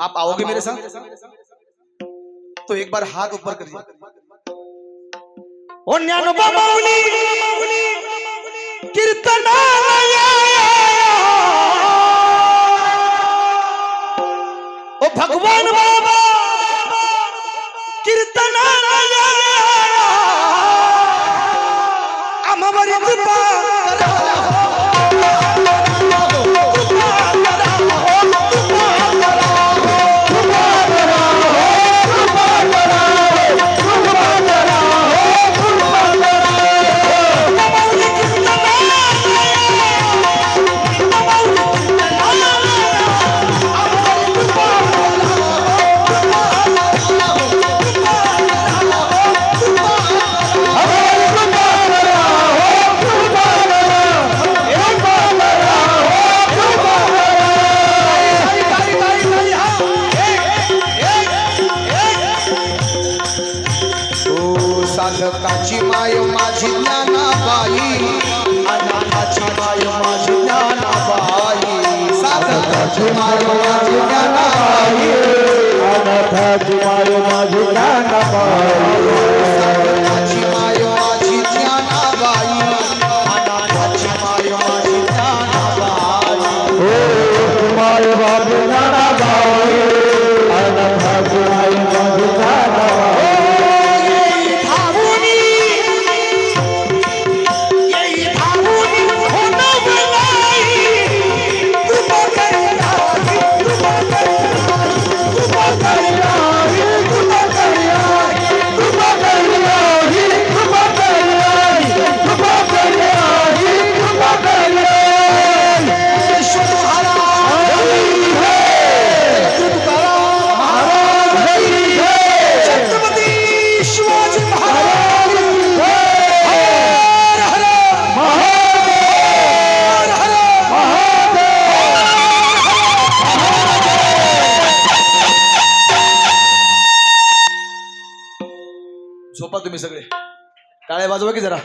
आप आओगे मेरे साथ? तो एक बार हाथ ऊपर करिए। कीर्तन ओ भगवान बाबा। अनाथाची माय माझी ज्ञानाबाई. साधकाची माय माझी ज्ञानाबाई. अनाथाची माय माझी ज्ञानाबाई. साधकाची माय माझी ज्ञानाबाई. अनाथाची माय माझी ज्ञानाबाई. माय बाबू ज्ञानाबाई. झोपा तुम्ही सगळे. टाळ्या वाजवा की जरा.